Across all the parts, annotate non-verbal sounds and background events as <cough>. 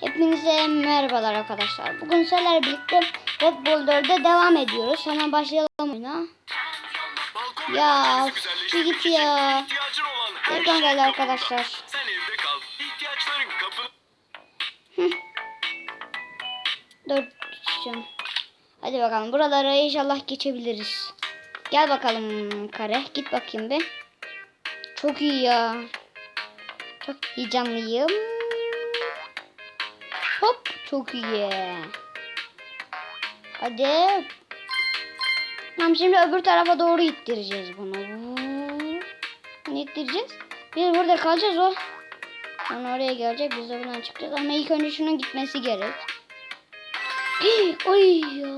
Hepinize merhabalar arkadaşlar. Bugün sizlerle birlikte Red Bull 4'e devam ediyoruz. Hemen başlayalım oyuna. Ya, şu git ya. Telefon geldi arkadaşlar. 4 düşeceğim. Hadi bakalım buralara inşallah geçebiliriz. Gel bakalım kare. Git bakayım bir. Çok iyi ya. Çok heyecanlıyım. Hop çok iyi. Hadi. Tamam şimdi öbür tarafa doğru ittireceğiz bunu. Ne ittireceğiz? Biz burada kalacağız o. Sonra oraya gelecek biz de buradan çıkacağız ama ilk önce şunun gitmesi gerek. <gasps> Oy ya.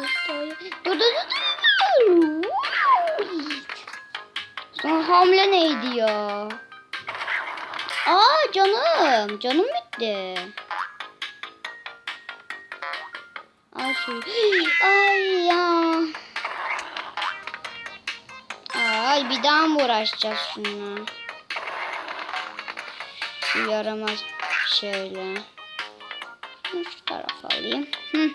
Dur dur dur. Sonra hamle neydi ya? Aa canım. Canım bitti. Al şu. <gasps> Ay ya. Ay bir daha mı uğraşacağız şununla? Şu yaramaz şöyle. Şu tarafa alayım. Hı.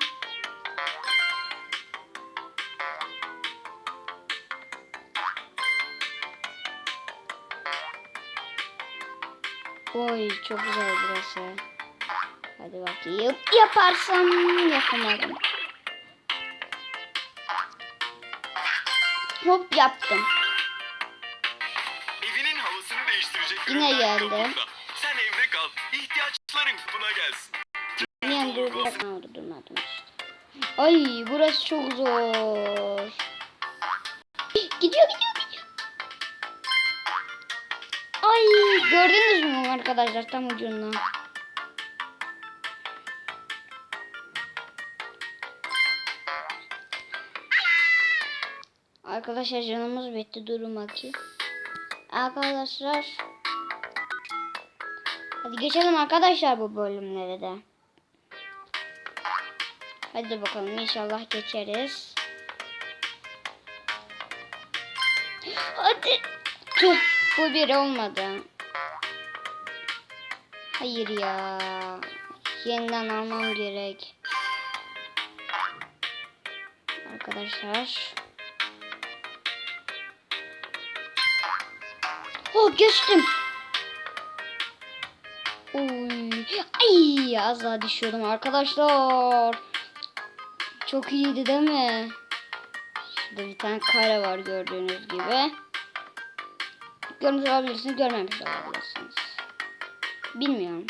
Oy çok güzel burası. Hadi bakayım. Yaparsam yapamadım. Hop yaptım. Evinin havasını değiştirecek Yine geldi. Sen evde kal. İhtiyaçların kapına gelsin. Niye dur yapma durmadım işte. Ay burası çok zor. Gidiyor gidiyor gidiyor. Ay gördünüz mü arkadaşlar tam ucundan. Arkadaşlar canımız bitti durun bakayım. Arkadaşlar. Hadi geçelim arkadaşlar bu bölümlere de. Hadi bakalım inşallah geçeriz. Hadi. Tüh, bu bir olmadı. Hayır ya. Yeniden almam gerek. Arkadaşlar. Oh geçtim. Oy. Ay az daha düşüyordum arkadaşlar. Çok iyiydi değil mi? Şurada bir tane kare var gördüğünüz gibi. Görmüş olabilirsiniz, görmemiş olabilirsiniz. Bilmiyorum.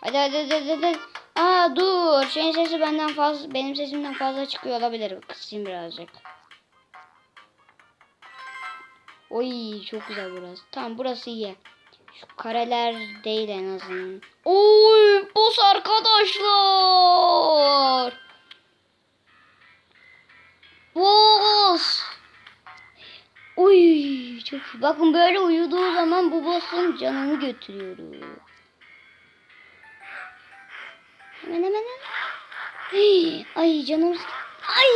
Hadi hadi hadi hadi. Aa dur. Şeyin sesi benden fazla, benim sesimden fazla çıkıyor olabilir. Kısayım birazcık. Oy çok güzel burası. Tamam burası iyi. Şu kareler değil en azından. Oy boss arkadaşlar. Boss. Uy çok. Bakın böyle uyuduğu zaman bu boss'un canını götürüyoruz. Hemen hemen. Hey, ay canım. Ay.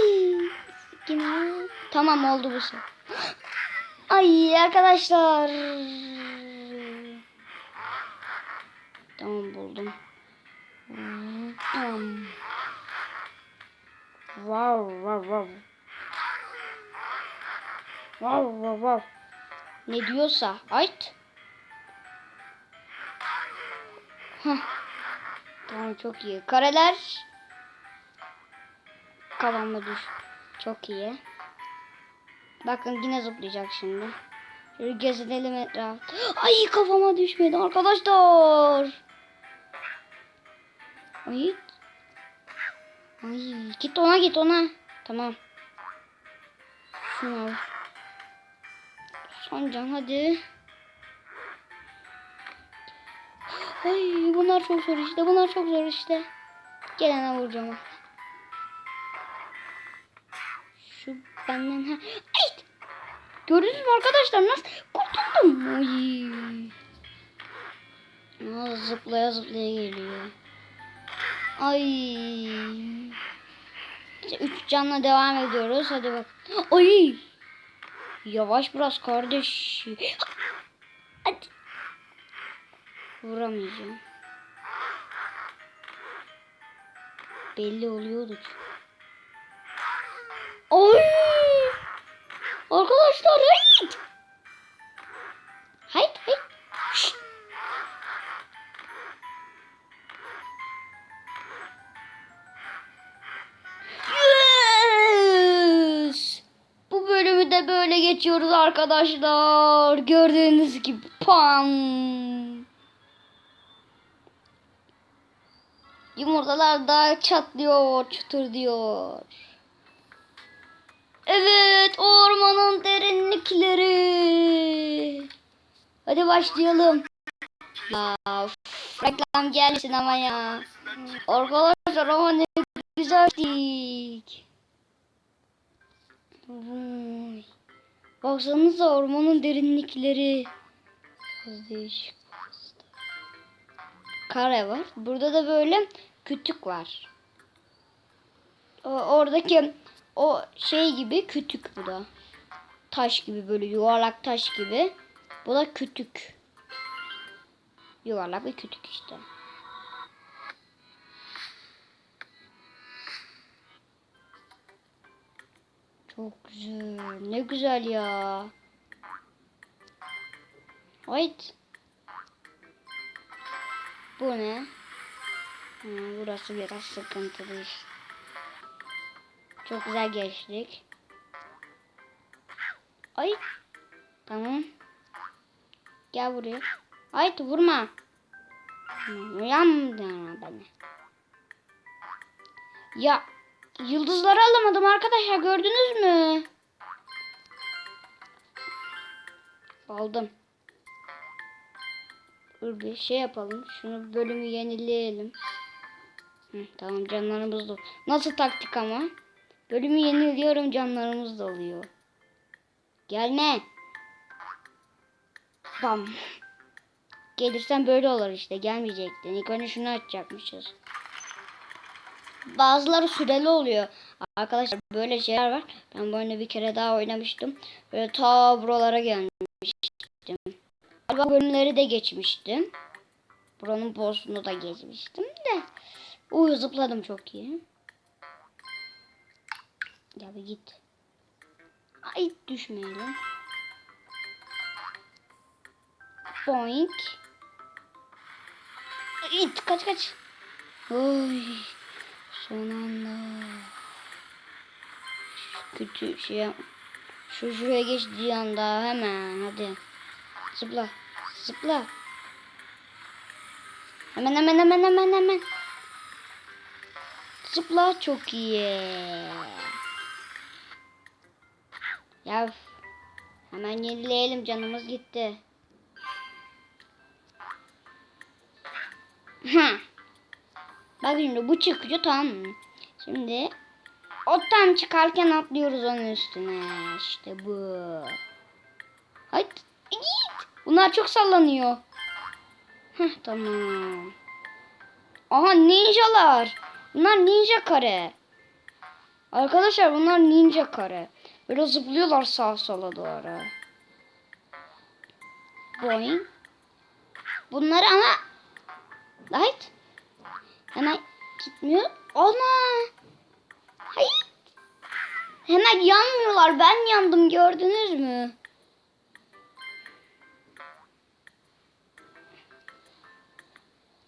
Yine. Tamam oldu bu sefer. Ay arkadaşlar. Tamam buldum. Tamam. Wow wow wow. Wow wow wow. Ne diyorsa. Ait. Tamam çok iyi. Kareler. Kafama düş. Çok iyi. Bakın yine zıplayacak şimdi. Şöyle gezinelim etraf. Ay kafama düşmedi arkadaşlar. Ay. Ay git ona git ona. Tamam. Şunu al. Son can hadi. Ay bunlar çok zor işte. Bunlar çok zor işte. Gelene vuracağım. Şu benden ha. Gördünüz mü arkadaşlar nasıl kurtuldum? Ay. Aa, zıplaya zıplaya geliyor. Ay. İşte üç canla devam ediyoruz. Hadi bak. Ay. Yavaş biraz kardeş. Hadi. Vuramayacağım. belli oluyordu. Oy! Geçiyoruz arkadaşlar. Gördüğünüz gibi pam. Yumurtalar da çatlıyor, çıtır diyor. Evet, ormanın derinlikleri. Hadi başlayalım. Ya, reklam gelsin ama ya. Arkadaşlar ama ne güzeldik. Vay. Baksanıza ormanın derinlikleri. Değişik. Kare var. Burada da böyle kütük var. Oradaki o şey gibi kütük bu da. Taş gibi böyle yuvarlak taş gibi. Bu da kütük. Yuvarlak bir kütük işte. Çok güzel. Ne güzel ya. Hayt. Bu ne? Ha, burası biraz sıkıntılı iş. Çok güzel geçtik. Ay. Tamam. Gel buraya. Ay vurma. Uyanma beni. Ya yıldızları alamadım arkadaşlar gördünüz mü? Aldım. Dur bir şey yapalım. Şunu bölümü yenileyelim. Hı, tamam canlarımız da. Nasıl taktik ama? Bölümü yeniliyorum canlarımız doluyor. Gelme. Bam. <laughs> Gelirsen böyle olur işte. Gelmeyecektin. İlk önce şunu açacakmışız. Bazıları süreli oluyor. Arkadaşlar böyle şeyler var. Ben bu oyunu bir kere daha oynamıştım. Böyle ta buralara gelmiştim. Galiba bölümleri de geçmiştim. Buranın boss'unu da geçmiştim de. Uy zıpladım çok iyi. Ya bir git. Ay düşmeyelim. Boink. İt kaç kaç. Oy. Son anda. Kötü şey yap- Şu şuraya geçtiği anda hemen hadi. Zıpla. Zıpla. Hemen hemen hemen hemen hemen. Zıpla çok iyi. Ya hemen yenileyelim canımız gitti. Ha. Bak şimdi bu çıkıyor tamam mı? Şimdi ottan çıkarken atlıyoruz onun üstüne. İşte bu. Haydi git. Bunlar çok sallanıyor. Heh, tamam. Aha ninjalar. Bunlar ninja kare. Arkadaşlar bunlar ninja kare. Böyle zıplıyorlar sağa sola doğru. Boing. Bunları ama Light. Hemen gitmiyor. Ana. Hayır. Hemen yanmıyorlar. Ben yandım gördünüz mü?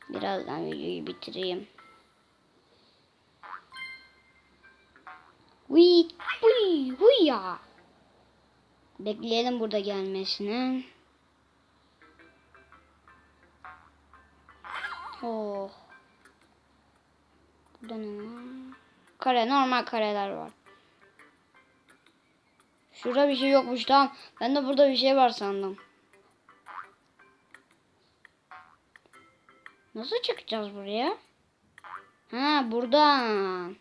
Birazdan videoyu bitireyim. Uy, uy, uy ya. Bekleyelim burada gelmesini. Oh. Kare, normal kareler var. Şurada bir şey yokmuş tamam. Ben de burada bir şey var sandım. Nasıl çıkacağız buraya? Ha buradan.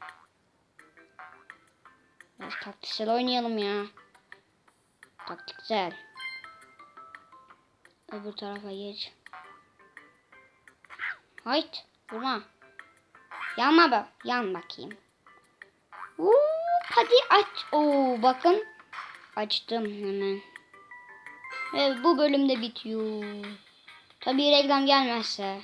Biraz taktiksel oynayalım ya. Taktiksel. Öbür tarafa geç. Hayt. Vurma. Yanma be. Yan bakayım. Uuu, hadi aç. Oo, bakın. Açtım hemen. Ve bu bölümde bitiyor. Tabii reklam gelmezse.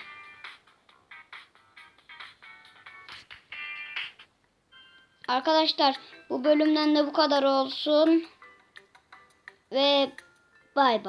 Arkadaşlar bu bölümden de bu kadar olsun. Ve bay bay.